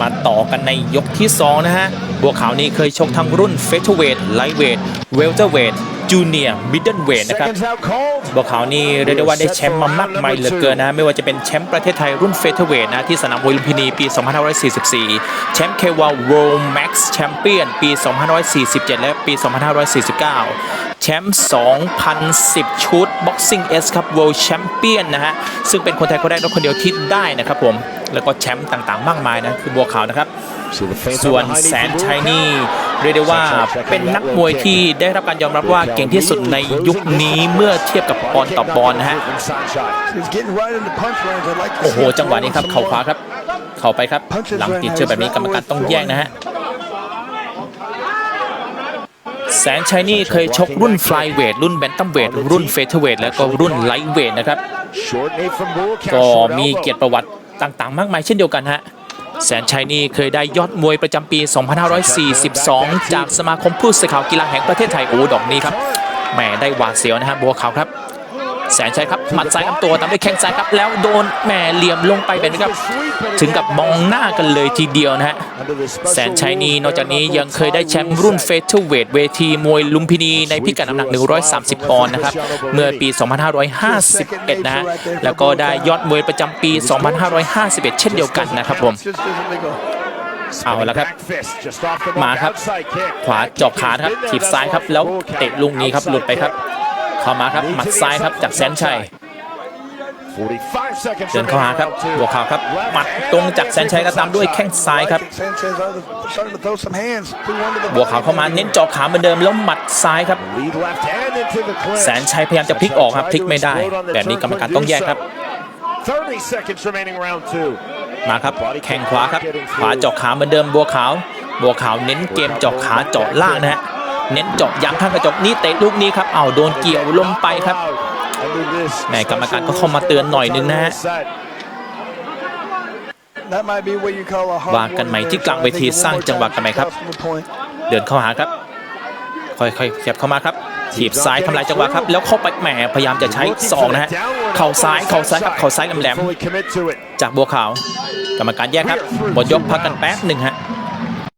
มาต่อกันในยกที่ 2 นะฮะ บัวขาวนี้เคยชกทั้งรุ่นเฟเธอร์เวทไลท์เวทเวลเตอร์เวทจูเนียร์มิดเดิลเวทนะครับ Seconds out cold. บัวขาวนี่เรียกได้ว่าได้แชมป์มามากมายเหลือเกินนะ ไม่ว่าจะเป็นแชมป์ประเทศไทยรุ่นเฟเธอร์เวทนะ ที่สนามมวยลุมพินีปี 2544 แชมป์เควาโรแม็กซ์แชมเปี้ยนปี 2547 และปี 2549 แชมป์ 2010 ชุด Boxing S ครับ World Champion นะฮะ ซึ่งเป็นคนไทยคนแรกและคนเดียวที่ได้นะครับผม แล้วก็แชมป์ต่างๆ มากมายนะ คือบัวขาวนะครับ See the feint ส่วน behind แส knee น from ชัย Brew นี่ Kemp. เรียกได้ว่าเป็นนักมวยที่ได้รับการยอมรับว่าเก่งที่สุดในยุคนี้เมื่อเทียบกับปอนด์ต่อปอนด์นะฮะ From Sunshine. He's getting right into punch range. I'd like to โอ้โห see him จังหวะนี้ครับ throw เข่า some ขวา more. ครับ เข่าไปครับ หลังติดเชือกแบบนี้กรรมการต้องแย่งนะฮะ แสนชัยนี่เคยชกรุ่นฟลายเวทรุ่นแบนตัมเวทรุ่นเฟเธอร์เวทแล้วก็รุ่นไลท์เวทนะครับ ก็มีเกียรติประวัติต่างๆ มากมายเช่นเดียวกันฮะแสนชัยนี่เคยได้ยอดมวยประจำปี 2542 จากสมาคมผู้สื่อข่าวกีฬาแห่งประเทศไทยโอ้ดอกนี้ครับแหมได้หวาดเสียวนะฮะบัวขาวครับ แสนชัยครับหมัดซ้ายลำตัวตามด้วยแข้งซ้ายครับ แล้วโดนแหม่เหลี่ยมลงไปแบบนี้ครับ ถึงกับมองหน้ากันเลยทีเดียวนะฮะแสนชัยนี่นอกจากนี้ยังเคยได้แชมป์รุ่นเฟเธอร์เวทเวทีมวยลุมพินีในพิกัดน้ำหนัก 130 ปอนด์นะครับเมื่อปี 2551 นะฮะแล้วก็ได้ยอดมวยประจำปี 2551 เช่นเดียวกันนะครับผมเอาละครับ มาครับ ขวาจอบขาครับถีบซ้ายครับแล้วเตะลูกนี้ครับหลุดไปครับ เข้ามาครับหมัดซ้ายครับจากแสนชัย45 seconds เดินเข้าหาครับ remaining in round two. บัวขาวครับหมัดตรงจากแสนชัยก็ตามด้วยแข้งซ้ายครับ Like Sanchez are starting to throw some hands. Threw one to the บัวขาวเข้ามาเน้นเจาะขาเหมือนเดิมแล้วหมัดซ้ายครับ Lead left hand into the clinch. แสนชัยพยายามจะพลิกออกครับพลิกไม่ได้ แบบนี้กรรมการต้องแยกครับ30 seconds remaining round two. มาครับแข้งขวาครับขวาเจาะขาเหมือนเดิมบัวขาว บัวขาวเน้นเกมเจาะขาเจาะล่างนะฮะ เน้นเจาะยางข้างกระจกนี่เตะลูกนี้ครับเอาโดนเกี่ยวลงไปครับแหม่กรรมการก็เข้ามาเตือนหน่อยนึงนะฮะว่ากันใหม่ที่กลางเวทีสร้างจังหวะกันใหม่ครับ เดินเข้าหาครับ ค่อยๆขยับเข้ามาครับถีบซ้ายทำลายจังหวะครับ แล้วเข้าไปแหมพยายามจะใช้ศอกนะฮะเข่าซ้ายเข่าซ้ายครับเข่าซ้ายแหลมๆจากบัวขาว กรรมการแยกครับหมดยกพักกันแป๊บหนึ่งฮะ